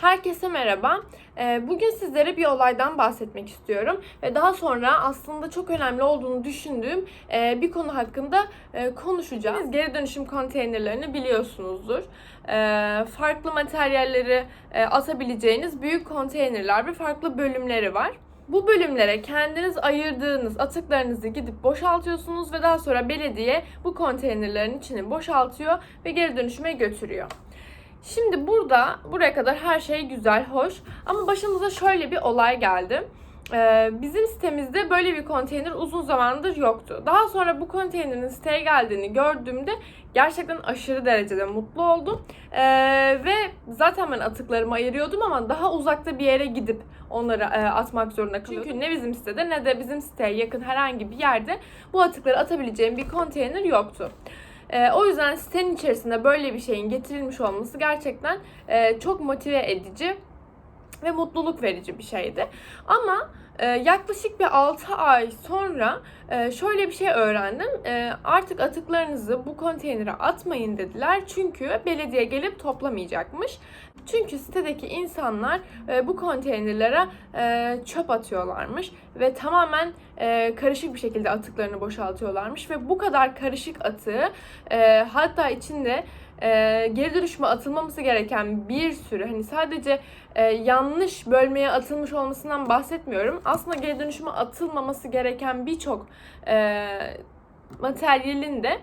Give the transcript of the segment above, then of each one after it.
Herkese merhaba. Ee, Bugün sizlere bir olaydan bahsetmek istiyorum ve daha sonra aslında çok önemli olduğunu düşündüğüm e, bir konu hakkında e, konuşacağız. Geri dönüşüm konteynerlerini biliyorsunuzdur. Ee, Farklı materyalleri e, atabileceğiniz büyük konteynerler ve farklı bölümleri var. Bu bölümlere kendiniz ayırdığınız atıklarınızı gidip boşaltıyorsunuz ve daha sonra belediye bu konteynerlerin içini boşaltıyor ve geri dönüşüme götürüyor. Şimdi burada buraya kadar her şey güzel, hoş ama başımıza şöyle bir olay geldi. Ee, bizim sitemizde böyle bir konteyner uzun zamandır yoktu. Daha sonra bu konteynerin siteye geldiğini gördüğümde gerçekten aşırı derecede mutlu oldum. Ee, ve zaten ben atıklarımı ayırıyordum ama daha uzakta bir yere gidip onları e, atmak zorunda kalıyordum. Çünkü ne bizim sitede ne de bizim siteye yakın herhangi bir yerde bu atıkları atabileceğim bir konteyner yoktu. Ee, o yüzden sitenin içerisinde böyle bir şeyin getirilmiş olması gerçekten e, çok motive edici ve mutluluk verici bir şeydi. Ama e, yaklaşık bir 6 ay sonra e, şöyle bir şey öğrendim. E, artık atıklarınızı bu konteynere atmayın dediler. Çünkü belediye gelip toplamayacakmış. Çünkü sitedeki insanlar e, bu konteynerlere e, çöp atıyorlarmış ve tamamen e, karışık bir şekilde atıklarını boşaltıyorlarmış ve bu kadar karışık atığı e, hatta içinde e, geri dönüşüme atılmaması gereken bir sürü hani sadece e, yanlış bölmeye atılmış olmasından bahsetmiyorum. Aslında geri dönüşüme atılmaması gereken birçok e, materyalin de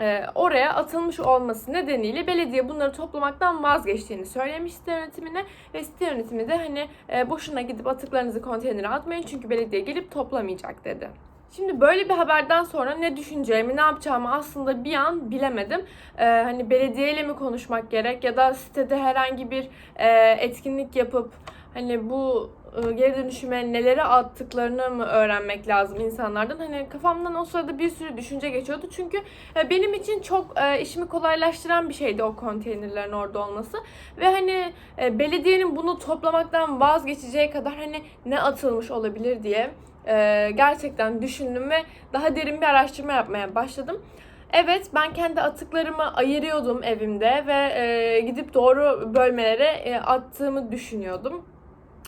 e, oraya atılmış olması nedeniyle belediye bunları toplamaktan vazgeçtiğini söylemiş site yönetimine ve site yönetimi de hani e, boşuna gidip atıklarınızı konteynere atmayın çünkü belediye gelip toplamayacak dedi. Şimdi böyle bir haberden sonra ne düşüneceğimi, ne yapacağımı aslında bir an bilemedim. Ee, hani belediyeyle mi konuşmak gerek ya da sitede herhangi bir e, etkinlik yapıp hani bu e, geri dönüşüme nelere attıklarını mı öğrenmek lazım insanlardan? Hani kafamdan o sırada bir sürü düşünce geçiyordu. Çünkü e, benim için çok e, işimi kolaylaştıran bir şeydi o konteynerlerin orada olması. Ve hani belediyenin bunu toplamaktan vazgeçeceği kadar hani ne atılmış olabilir diye e, gerçekten düşündüm ve daha derin bir araştırma yapmaya başladım. Evet ben kendi atıklarımı ayırıyordum evimde ve e, gidip doğru bölmelere e, attığımı düşünüyordum.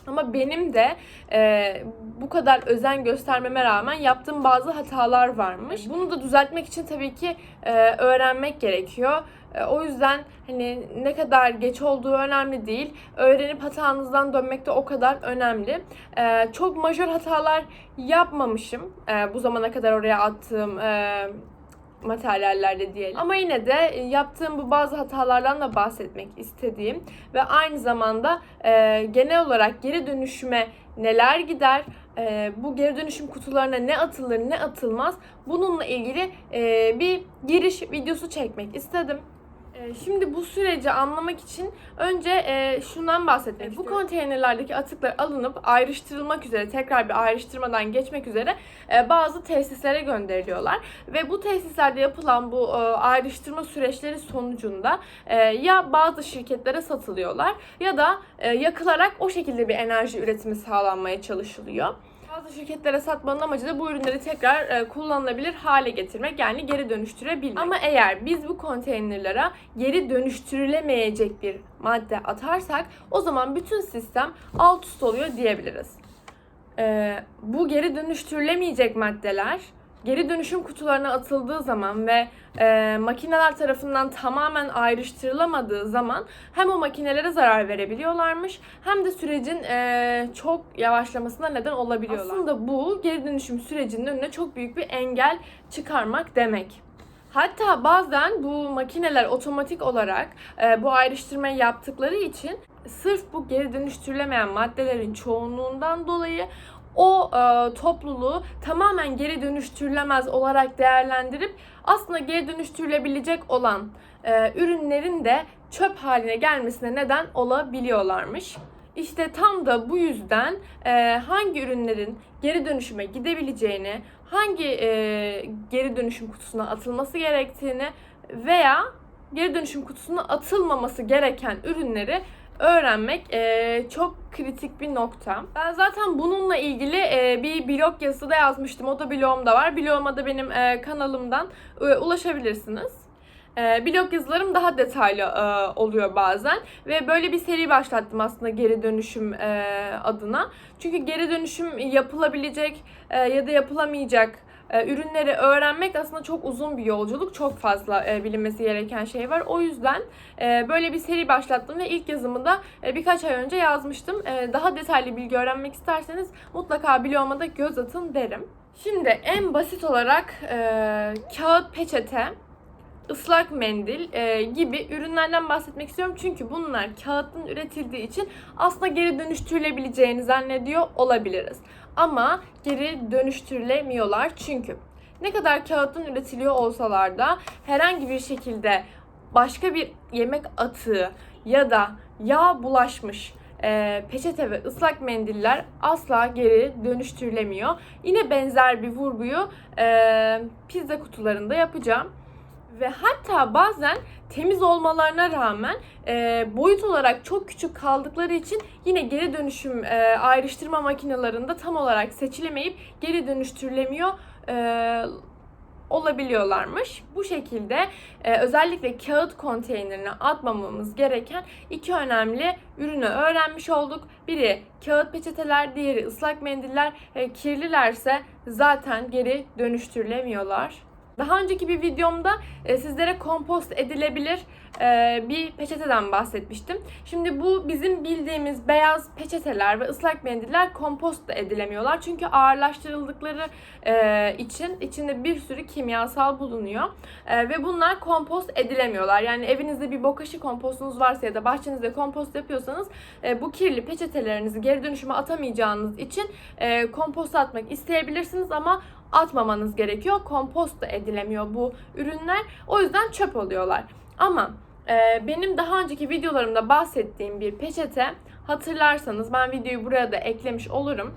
Ama benim de e, bu kadar özen göstermeme rağmen yaptığım bazı hatalar varmış. Bunu da düzeltmek için tabii ki e, öğrenmek gerekiyor. E, o yüzden hani ne kadar geç olduğu önemli değil. Öğrenip hatanızdan dönmek de o kadar önemli. E, çok majör hatalar yapmamışım e, bu zamana kadar oraya attığım e, materyallerde diyelim. Ama yine de e, yaptığım bu bazı hatalardan da bahsetmek istediğim ve aynı zamanda e, genel olarak geri dönüşüme neler gider, e, bu geri dönüşüm kutularına ne atılır ne atılmaz bununla ilgili e, bir giriş videosu çekmek istedim. E, Şimdi bu süreci anlamak için önce e, şundan bahsetmek istiyorum. Bu konteynerlerdeki atıklar alınıp ayrıştırılmak üzere, tekrar bir ayrıştırmadan geçmek üzere e, bazı tesislere gönderiliyorlar. Ve bu tesislerde yapılan bu e, ayrıştırma süreçleri sonucunda e, ya bazı şirketlere satılıyorlar ya da e, yakılarak o şekilde bir enerji üretimi sağlanmaya çalışılıyor. Bazı şirketlere satmanın amacı da bu ürünleri tekrar e, kullanılabilir hale getirmek yani geri dönüştürebilmek. Ama eğer biz bu konteynerlara geri dönüştürülemeyecek bir madde atarsak o zaman bütün sistem alt üst oluyor diyebiliriz. E, bu geri dönüştürülemeyecek maddeler geri dönüşüm kutularına atıldığı zaman ve e, makineler tarafından tamamen ayrıştırılamadığı zaman hem o makinelere zarar verebiliyorlarmış hem de sürecin e, çok yavaşlamasına neden olabiliyorlar. Aslında bu geri dönüşüm sürecinin önüne çok büyük bir engel çıkarmak demek. Hatta bazen bu makineler otomatik olarak e, bu ayrıştırmayı yaptıkları için sırf bu geri dönüştürülemeyen maddelerin çoğunluğundan dolayı o e, topluluğu tamamen geri dönüştürülemez olarak değerlendirip aslında geri dönüştürülebilecek olan e, ürünlerin de çöp haline gelmesine neden olabiliyorlarmış. İşte tam da bu yüzden e, hangi ürünlerin geri dönüşüme gidebileceğini, hangi e, geri dönüşüm kutusuna atılması gerektiğini veya geri dönüşüm kutusuna atılmaması gereken ürünleri öğrenmek e, çok kritik bir nokta. Ben zaten bununla ilgili e, bir blog yazısı da yazmıştım. O da blogumda var. Bloguma da benim e, kanalımdan e, ulaşabilirsiniz. e, blog yazılarım daha detaylı e, oluyor bazen ve böyle bir seri başlattım aslında geri dönüşüm e, adına. Çünkü geri dönüşüm yapılabilecek e, ya da yapılamayacak ürünleri öğrenmek aslında çok uzun bir yolculuk. Çok fazla e, bilinmesi gereken şey var. O yüzden e, böyle bir seri başlattım ve ilk yazımı da e, birkaç ay önce yazmıştım. E, daha detaylı bilgi öğrenmek isterseniz mutlaka bloguma da göz atın derim. Şimdi en basit olarak e, kağıt peçete, ıslak mendil e, gibi ürünlerden bahsetmek istiyorum. Çünkü bunlar kağıtın üretildiği için aslında geri dönüştürülebileceğini zannediyor olabiliriz. Ama geri dönüştürülemiyorlar çünkü ne kadar kağıtın üretiliyor olsalar da herhangi bir şekilde başka bir yemek atığı ya da yağ bulaşmış e, peçete ve ıslak mendiller asla geri dönüştürülemiyor. Yine benzer bir vurguyu e, pizza kutularında yapacağım ve hatta bazen temiz olmalarına rağmen e, boyut olarak çok küçük kaldıkları için yine geri dönüşüm e, ayrıştırma makinelerinde tam olarak seçilemeyip geri dönüştürülemiyor e, olabiliyorlarmış. Bu şekilde e, özellikle kağıt konteynerine atmamamız gereken iki önemli ürünü öğrenmiş olduk. Biri kağıt peçeteler, diğeri ıslak mendiller. E, kirlilerse zaten geri dönüştürülemiyorlar. Daha önceki bir videomda e, sizlere kompost edilebilir e, bir peçeteden bahsetmiştim. Şimdi bu bizim bildiğimiz beyaz peçeteler ve ıslak mendiller kompost da edilemiyorlar. Çünkü ağırlaştırıldıkları e, için içinde bir sürü kimyasal bulunuyor. E, ve bunlar kompost edilemiyorlar. Yani evinizde bir bokashi kompostunuz varsa ya da bahçenizde kompost yapıyorsanız e, bu kirli peçetelerinizi geri dönüşüme atamayacağınız için e, kompost atmak isteyebilirsiniz ama atmamanız gerekiyor. Kompost da edilemiyor bu ürünler. O yüzden çöp oluyorlar. Ama e, benim daha önceki videolarımda bahsettiğim bir peçete hatırlarsanız ben videoyu buraya da eklemiş olurum.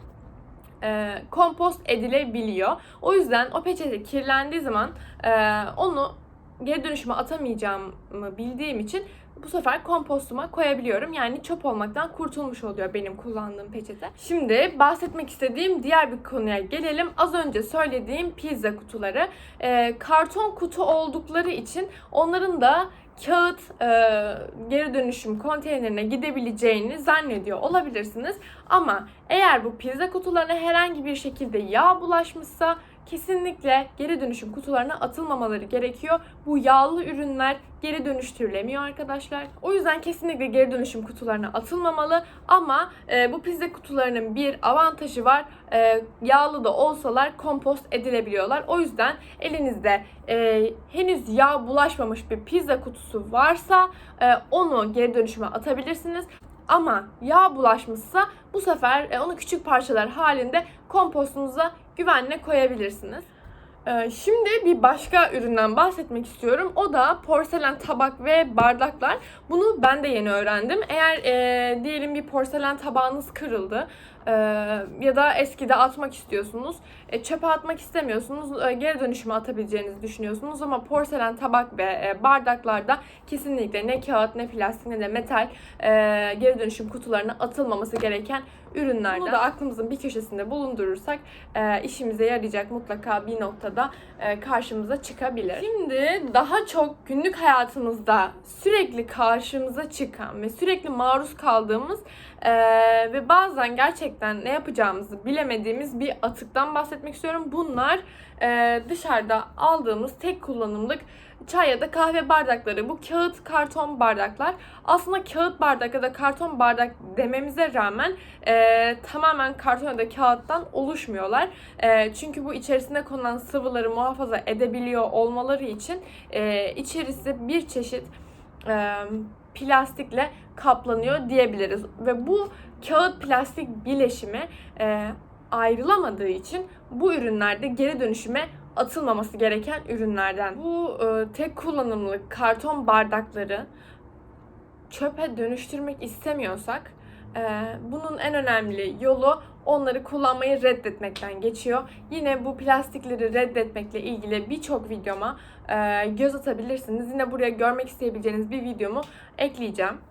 E, kompost edilebiliyor. O yüzden o peçete kirlendiği zaman e, onu geri dönüşüme atamayacağımı bildiğim için bu sefer kompostuma koyabiliyorum. Yani çöp olmaktan kurtulmuş oluyor benim kullandığım peçete. Şimdi bahsetmek istediğim diğer bir konuya gelelim. Az önce söylediğim pizza kutuları. E, karton kutu oldukları için onların da kağıt e, geri dönüşüm konteynerine gidebileceğini zannediyor olabilirsiniz. Ama eğer bu pizza kutularına herhangi bir şekilde yağ bulaşmışsa kesinlikle geri dönüşüm kutularına atılmamaları gerekiyor. Bu yağlı ürünler geri dönüştürülemiyor arkadaşlar. O yüzden kesinlikle geri dönüşüm kutularına atılmamalı. Ama e, bu pizza kutularının bir avantajı var. E, yağlı da olsalar kompost edilebiliyorlar. O yüzden elinizde e, henüz yağ bulaşmamış bir pizza kutusu varsa e, onu geri dönüşüme atabilirsiniz. Ama yağ bulaşmışsa bu sefer e, onu küçük parçalar halinde kompostunuza güvenle koyabilirsiniz. Ee, Şimdi bir başka üründen bahsetmek istiyorum. O da porselen tabak ve bardaklar. Bunu ben de yeni öğrendim. Eğer e, diyelim bir porselen tabağınız kırıldı e, ya da eskide atmak istiyorsunuz, e, çöpe atmak istemiyorsunuz, e, geri dönüşüme atabileceğinizi düşünüyorsunuz ama porselen tabak ve e, bardaklarda kesinlikle ne kağıt ne plastik ne de metal e, geri dönüşüm kutularına atılmaması gereken ürünlerden. Bunu da aklımızın bir köşesinde bulundurursak e, işimize yarayacak mutlaka bir noktada e, karşımıza çıkabilir. Şimdi daha çok günlük hayatımızda sürekli karşımıza çıkan ve sürekli maruz kaldığımız e, ve bazen gerçekten ne yapacağımızı bilemediğimiz bir atıktan bahsetmek istiyorum. Bunlar e, dışarıda aldığımız tek kullanımlık çay ya da kahve bardakları. Bu kağıt karton bardaklar. Aslında kağıt bardak ya da karton bardak dememize rağmen e, tamamen karton ya da kağıttan oluşmuyorlar. E, çünkü bu içerisinde konulan sıvıları muhafaza edebiliyor olmaları için e, içerisi bir çeşit e, plastikle kaplanıyor diyebiliriz. Ve bu kağıt plastik bileşimi e, ayrılamadığı için bu ürünlerde geri dönüşüme atılmaması gereken ürünlerden. Bu e, tek kullanımlık karton bardakları çöpe dönüştürmek istemiyorsak e, bunun en önemli yolu onları kullanmayı reddetmekten geçiyor. Yine bu plastikleri reddetmekle ilgili birçok videoma e, göz atabilirsiniz. Yine buraya görmek isteyebileceğiniz bir videomu ekleyeceğim.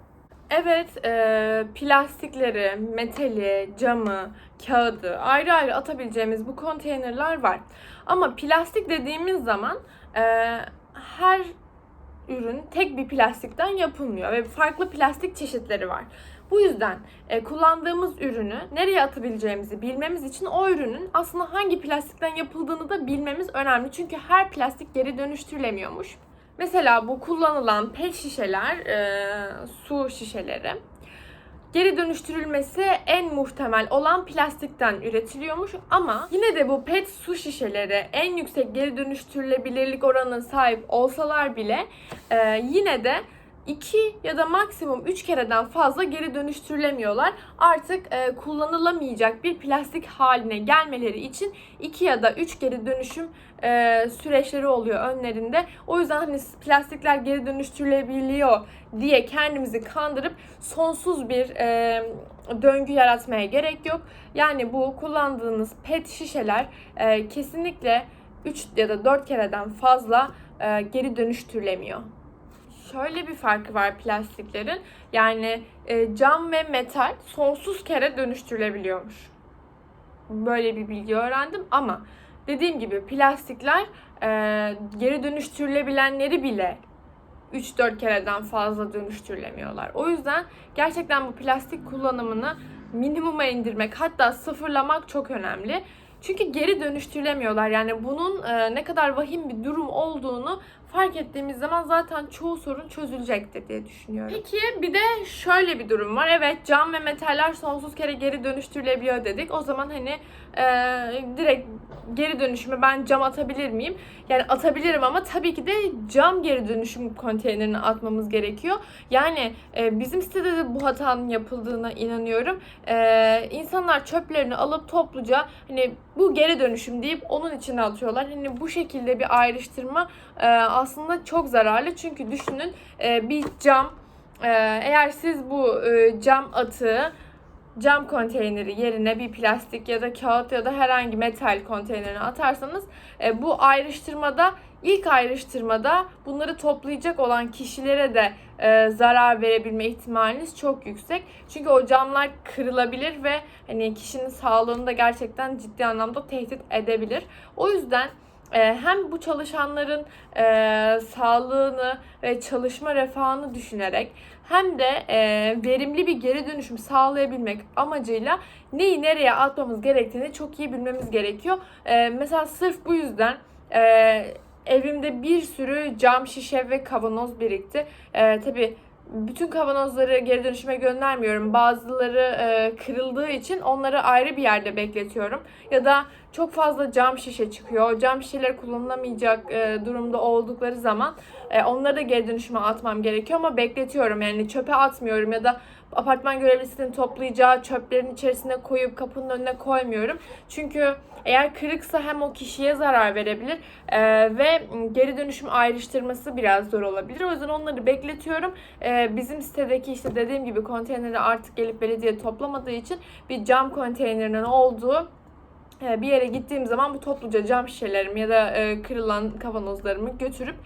Evet, e, plastikleri, metali, camı, kağıdı ayrı ayrı atabileceğimiz bu konteynerler var. Ama plastik dediğimiz zaman e, her ürün tek bir plastikten yapılmıyor ve farklı plastik çeşitleri var. Bu yüzden e, kullandığımız ürünü nereye atabileceğimizi bilmemiz için o ürünün aslında hangi plastikten yapıldığını da bilmemiz önemli. Çünkü her plastik geri dönüştürülemiyormuş. Mesela bu kullanılan pet şişeler, e, su şişeleri geri dönüştürülmesi en muhtemel olan plastikten üretiliyormuş ama yine de bu pet su şişeleri en yüksek geri dönüştürülebilirlik oranına sahip olsalar bile e, yine de 2 ya da maksimum 3 kereden fazla geri dönüştürülemiyorlar. Artık e, kullanılamayacak bir plastik haline gelmeleri için 2 ya da 3 geri dönüşüm e, süreçleri oluyor önlerinde. O yüzden hani plastikler geri dönüştürülebiliyor diye kendimizi kandırıp sonsuz bir e, döngü yaratmaya gerek yok. Yani bu kullandığınız pet şişeler e, kesinlikle 3 ya da 4 kereden fazla e, geri dönüştürülemiyor şöyle bir farkı var plastiklerin. Yani e, cam ve metal sonsuz kere dönüştürülebiliyormuş. Böyle bir bilgi öğrendim ama dediğim gibi plastikler e, geri dönüştürülebilenleri bile 3-4 kereden fazla dönüştürülemiyorlar. O yüzden gerçekten bu plastik kullanımını minimuma indirmek hatta sıfırlamak çok önemli. Çünkü geri dönüştürülemiyorlar. Yani bunun e, ne kadar vahim bir durum olduğunu fark ettiğimiz zaman zaten çoğu sorun çözülecektir diye düşünüyorum. Peki bir de şöyle bir durum var. Evet cam ve metaller sonsuz kere geri dönüştürülebiliyor dedik. O zaman hani e, direkt geri dönüşüme ben cam atabilir miyim? Yani atabilirim ama tabii ki de cam geri dönüşüm konteynerine atmamız gerekiyor. Yani e, bizim sitede de bu hatanın yapıldığına inanıyorum. E, insanlar çöplerini alıp topluca hani bu geri dönüşüm deyip onun içine atıyorlar. Hani bu şekilde bir ayrıştırma e, aslında çok zararlı. Çünkü düşünün e, bir cam e, eğer siz bu e, cam atığı cam konteyneri yerine bir plastik ya da kağıt ya da herhangi metal konteynerine atarsanız e, bu ayrıştırmada ilk ayrıştırmada bunları toplayacak olan kişilere de e, zarar verebilme ihtimaliniz çok yüksek. Çünkü o camlar kırılabilir ve hani kişinin sağlığını da gerçekten ciddi anlamda tehdit edebilir. O yüzden hem bu çalışanların e, sağlığını ve çalışma refahını düşünerek hem de e, verimli bir geri dönüşüm sağlayabilmek amacıyla neyi nereye atmamız gerektiğini çok iyi bilmemiz gerekiyor. E, mesela sırf bu yüzden e, evimde bir sürü cam şişe ve kavanoz birikti. E, tabii bütün kavanozları geri dönüşüme göndermiyorum. Bazıları e, kırıldığı için onları ayrı bir yerde bekletiyorum. Ya da çok fazla cam şişe çıkıyor. Cam şişeler kullanılamayacak e, durumda oldukları zaman e, onları da geri dönüşüme atmam gerekiyor ama bekletiyorum. Yani çöpe atmıyorum ya da apartman görevlisinin toplayacağı çöplerin içerisine koyup kapının önüne koymuyorum. Çünkü eğer kırıksa hem o kişiye zarar verebilir e, ve geri dönüşüm ayrıştırması biraz zor olabilir. O yüzden onları bekletiyorum. E, bizim sitedeki işte dediğim gibi konteyneri artık gelip belediye toplamadığı için bir cam konteynerinin olduğu bir yere gittiğim zaman bu topluca cam şişelerimi ya da e, kırılan kavanozlarımı götürüp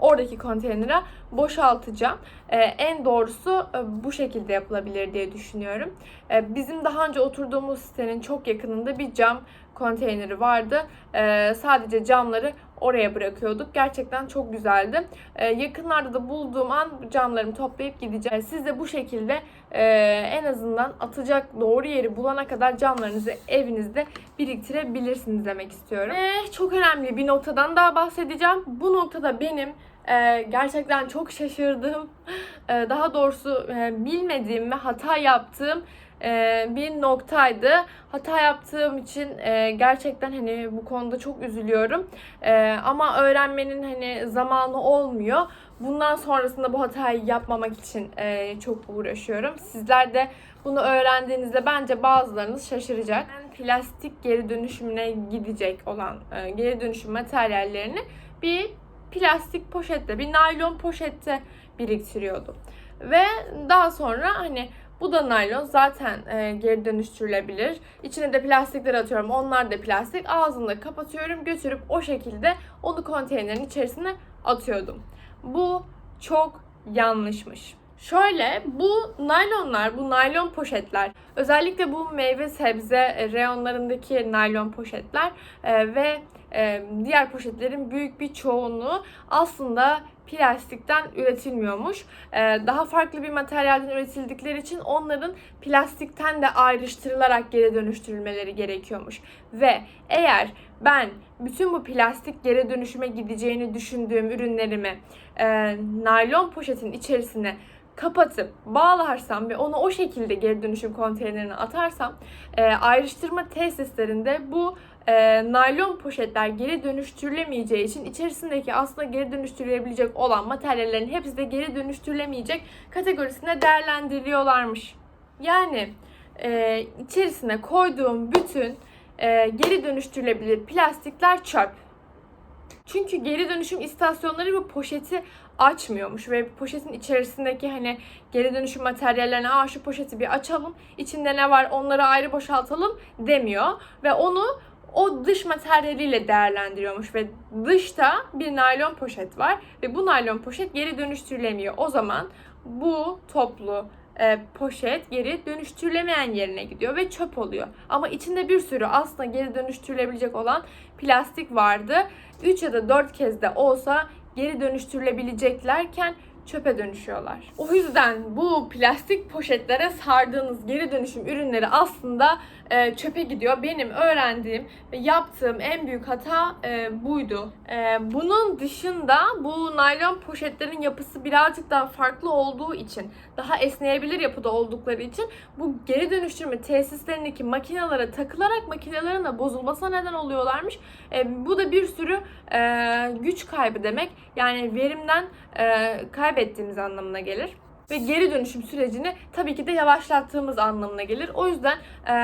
oradaki konteynere boşaltacağım. Ee, en doğrusu e, bu şekilde yapılabilir diye düşünüyorum. Ee, bizim daha önce oturduğumuz sitenin çok yakınında bir cam konteyneri vardı. Ee, sadece camları oraya bırakıyorduk. Gerçekten çok güzeldi. Ee, yakınlarda da bulduğum an camlarımı toplayıp gideceğim. Siz de bu şekilde e, en azından atacak doğru yeri bulana kadar camlarınızı evinizde biriktirebilirsiniz demek istiyorum. Ve çok önemli bir noktadan daha bahsedeceğim. Bu noktada benim e, gerçekten çok şaşırdığım, e, daha doğrusu e, bilmediğim ve hata yaptığım bir noktaydı. Hata yaptığım için e, gerçekten hani bu konuda çok üzülüyorum. E, ama öğrenmenin hani zamanı olmuyor. Bundan sonrasında bu hatayı yapmamak için e, çok uğraşıyorum. Sizler de bunu öğrendiğinizde bence bazılarınız şaşıracak. Ben plastik geri dönüşümüne gidecek olan e, geri dönüşüm materyallerini bir plastik poşette, bir naylon poşette biriktiriyordum. Ve daha sonra hani bu da naylon zaten e, geri dönüştürülebilir. İçine de plastikler atıyorum. Onlar da plastik. Ağzını kapatıyorum. Götürüp o şekilde onu konteynerin içerisine atıyordum. Bu çok yanlışmış. Şöyle bu naylonlar, bu naylon poşetler, özellikle bu meyve sebze reyonlarındaki naylon poşetler e, ve e, diğer poşetlerin büyük bir çoğunluğu aslında plastikten üretilmiyormuş. E, daha farklı bir materyalden üretildikleri için onların plastikten de ayrıştırılarak geri dönüştürülmeleri gerekiyormuş. Ve eğer ben bütün bu plastik geri dönüşüme gideceğini düşündüğüm ürünlerimi e, naylon poşetin içerisine kapatıp bağlarsam ve onu o şekilde geri dönüşüm konteynerine atarsam e, ayrıştırma tesislerinde bu e, naylon poşetler geri dönüştürülemeyeceği için içerisindeki aslında geri dönüştürülebilecek olan materyallerin hepsi de geri dönüştürülemeyecek kategorisine değerlendiriliyorlarmış. Yani e, içerisine koyduğum bütün e, geri dönüştürülebilir plastikler çöp. Çünkü geri dönüşüm istasyonları bu poşeti açmıyormuş ve poşetin içerisindeki hani geri dönüşüm materyallerine aa şu poşeti bir açalım içinde ne var onları ayrı boşaltalım demiyor ve onu o dış materyaliyle değerlendiriyormuş ve dışta bir naylon poşet var ve bu naylon poşet geri dönüştürülemiyor. O zaman bu toplu e, poşet geri dönüştürülemeyen yerine gidiyor ve çöp oluyor. Ama içinde bir sürü aslında geri dönüştürülebilecek olan plastik vardı. 3 ya da 4 kez de olsa geri dönüştürülebileceklerken çöpe dönüşüyorlar. O yüzden bu plastik poşetlere sardığınız geri dönüşüm ürünleri aslında e, çöpe gidiyor. Benim öğrendiğim ve yaptığım en büyük hata e, buydu. E, bunun dışında bu naylon poşetlerin yapısı birazcık daha farklı olduğu için, daha esneyebilir yapıda oldukları için bu geri dönüştürme tesislerindeki makinelere takılarak makinelerin de bozulmasına neden oluyorlarmış. E, bu da bir sürü e, güç kaybı demek. Yani verimden e, kaybettiğimiz anlamına gelir ve geri dönüşüm sürecini tabii ki de yavaşlattığımız anlamına gelir. O yüzden e,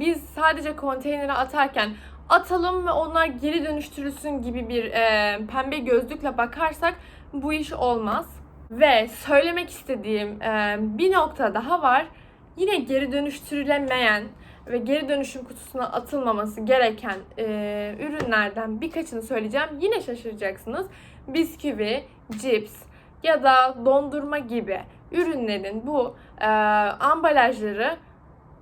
biz sadece konteynere atarken atalım ve onlar geri dönüştürülsün gibi bir e, pembe gözlükle bakarsak bu iş olmaz. Ve söylemek istediğim e, bir nokta daha var. Yine geri dönüştürülemeyen ve geri dönüşüm kutusuna atılmaması gereken e, ürünlerden birkaçını söyleyeceğim. Yine şaşıracaksınız. Bisküvi, cips, ya da dondurma gibi ürünlerin bu e, ambalajları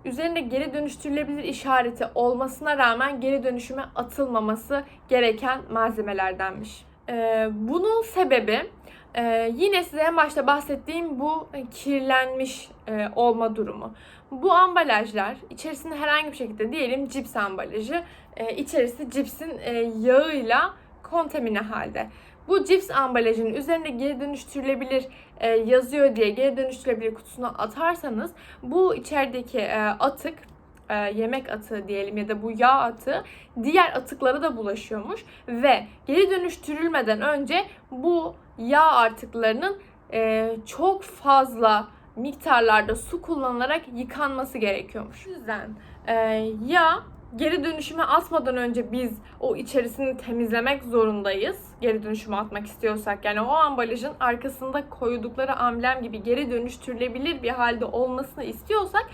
üzerinde geri dönüştürülebilir işareti olmasına rağmen geri dönüşüme atılmaması gereken malzemelerdenmiş. E, bunun sebebi e, yine size en başta bahsettiğim bu kirlenmiş e, olma durumu. Bu ambalajlar içerisinde herhangi bir şekilde diyelim cips ambalajı e, içerisi cipsin e, yağıyla kontamine halde bu cips ambalajının üzerinde geri dönüştürülebilir e, yazıyor diye geri dönüştürülebilir kutusuna atarsanız bu içerideki e, atık e, yemek atığı diyelim ya da bu yağ atığı diğer atıklara da bulaşıyormuş ve geri dönüştürülmeden önce bu yağ artıklarının e, çok fazla miktarlarda su kullanılarak yıkanması gerekiyormuş. O yüzden e, yağ geri dönüşüme atmadan önce biz o içerisini temizlemek zorundayız. Geri dönüşüme atmak istiyorsak yani o ambalajın arkasında koydukları amblem gibi geri dönüştürülebilir bir halde olmasını istiyorsak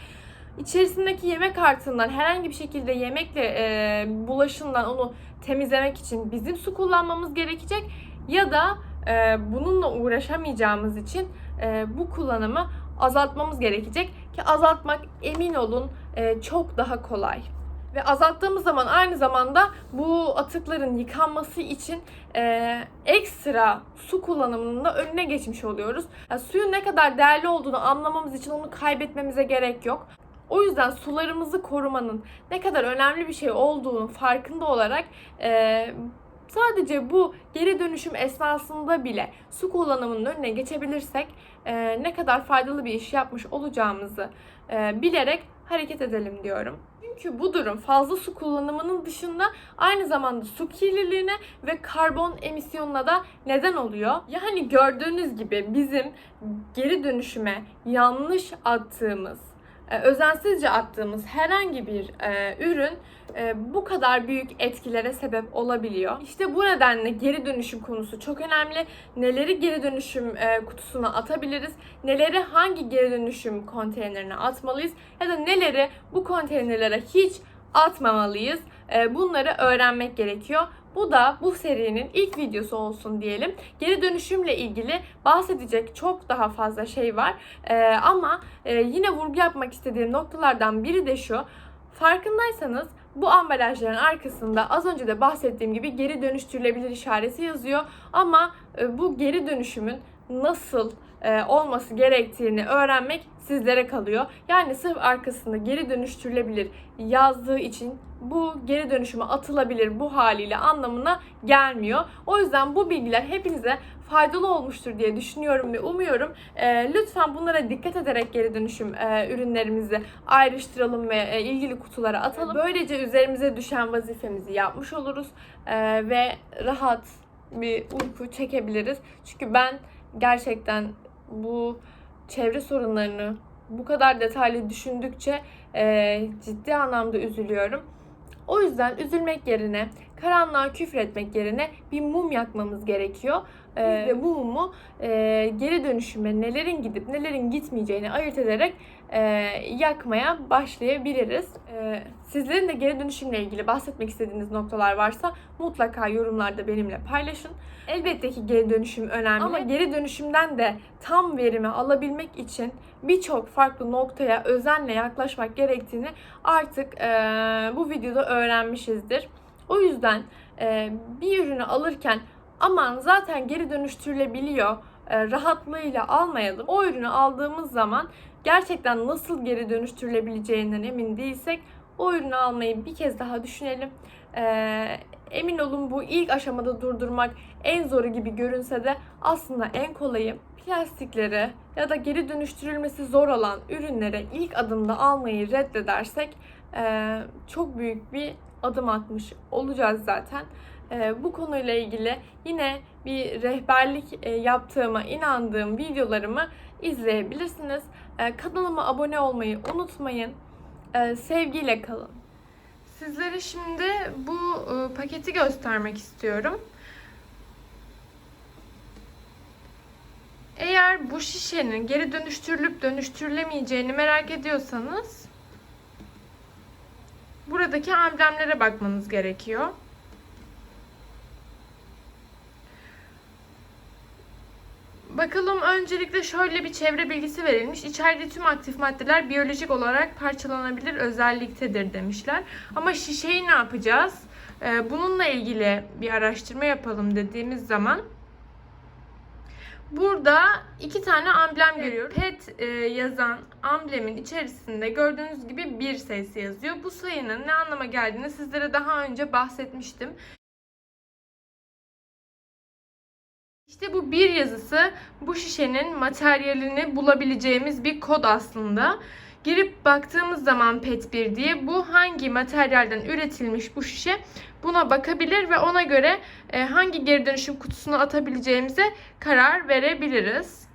içerisindeki yemek artığından herhangi bir şekilde yemekle e, bulaşından onu temizlemek için bizim su kullanmamız gerekecek ya da e, bununla uğraşamayacağımız için e, bu kullanımı azaltmamız gerekecek ki azaltmak emin olun e, çok daha kolay. Ve azalttığımız zaman aynı zamanda bu atıkların yıkanması için e, ekstra su kullanımının da önüne geçmiş oluyoruz. Yani suyun ne kadar değerli olduğunu anlamamız için onu kaybetmemize gerek yok. O yüzden sularımızı korumanın ne kadar önemli bir şey olduğunu farkında olarak e, sadece bu geri dönüşüm esnasında bile su kullanımının önüne geçebilirsek e, ne kadar faydalı bir iş yapmış olacağımızı e, bilerek hareket edelim diyorum. Çünkü bu durum fazla su kullanımının dışında aynı zamanda su kirliliğine ve karbon emisyonuna da neden oluyor. Yani gördüğünüz gibi bizim geri dönüşüme yanlış attığımız özensizce attığımız herhangi bir e, ürün e, bu kadar büyük etkilere sebep olabiliyor. İşte bu nedenle geri dönüşüm konusu çok önemli. Neleri geri dönüşüm e, kutusuna atabiliriz? Neleri hangi geri dönüşüm konteynerine atmalıyız? Ya da neleri bu konteynerlere hiç atmamalıyız? E, bunları öğrenmek gerekiyor. Bu da bu serinin ilk videosu olsun diyelim. Geri dönüşümle ilgili bahsedecek çok daha fazla şey var. Ee, ama e, yine vurgu yapmak istediğim noktalardan biri de şu. Farkındaysanız Bu ambalajların arkasında az önce de bahsettiğim gibi geri dönüştürülebilir işareti yazıyor. Ama e, bu geri dönüşümün nasıl e, olması gerektiğini öğrenmek sizlere kalıyor. Yani sırf arkasında geri dönüştürülebilir yazdığı için bu geri dönüşüme atılabilir bu haliyle anlamına gelmiyor. O yüzden bu bilgiler hepinize faydalı olmuştur diye düşünüyorum ve umuyorum. E, lütfen bunlara dikkat ederek geri dönüşüm e, ürünlerimizi ayrıştıralım ve e, ilgili kutulara atalım. Böylece üzerimize düşen vazifemizi yapmış oluruz e, ve rahat bir uyku çekebiliriz. Çünkü ben gerçekten bu çevre sorunlarını bu kadar detaylı düşündükçe e, ciddi anlamda üzülüyorum. O yüzden üzülmek yerine, karanlığa küfretmek yerine bir mum yakmamız gerekiyor. E, ve bu mumu e, geri dönüşüme nelerin gidip nelerin gitmeyeceğini ayırt ederek e, yakmaya başlayabiliriz. E, sizlerin de geri dönüşümle ilgili bahsetmek istediğiniz noktalar varsa mutlaka yorumlarda benimle paylaşın. Elbette ki geri dönüşüm önemli ama geri dönüşümden de tam verimi alabilmek için birçok farklı noktaya özenle yaklaşmak gerektiğini artık e, bu videoda öğrenmişizdir. O yüzden e, bir ürünü alırken aman zaten geri dönüştürülebiliyor e, rahatlığıyla almayalım. O ürünü aldığımız zaman gerçekten nasıl geri dönüştürülebileceğinden emin değilsek o ürünü almayı bir kez daha düşünelim. E, emin olun bu ilk aşamada durdurmak en zoru gibi görünse de aslında en kolayı plastikleri ya da geri dönüştürülmesi zor olan ürünlere ilk adımda almayı reddedersek e, çok büyük bir adım atmış olacağız zaten. E, bu konuyla ilgili yine bir rehberlik e, yaptığıma inandığım videolarımı izleyebilirsiniz. E, kanalıma abone olmayı unutmayın. E, sevgiyle kalın. Sizlere şimdi bu e, paketi göstermek istiyorum. Eğer bu şişenin geri dönüştürülüp dönüştürülemeyeceğini merak ediyorsanız buradaki amblemlere bakmanız gerekiyor. Bakalım öncelikle şöyle bir çevre bilgisi verilmiş. İçeride tüm aktif maddeler biyolojik olarak parçalanabilir özelliktedir demişler. Ama şişeyi ne yapacağız? Ee, bununla ilgili bir araştırma yapalım dediğimiz zaman Burada iki tane amblem görüyoruz. PET e, yazan amblemin içerisinde gördüğünüz gibi bir sayısı yazıyor. Bu sayının ne anlama geldiğini sizlere daha önce bahsetmiştim. İşte bu bir yazısı bu şişenin materyalini bulabileceğimiz bir kod aslında. Girip baktığımız zaman PET 1 diye bu hangi materyalden üretilmiş bu şişe buna bakabilir ve ona göre e, hangi geri dönüşüm kutusuna atabileceğimize karar verebiliriz.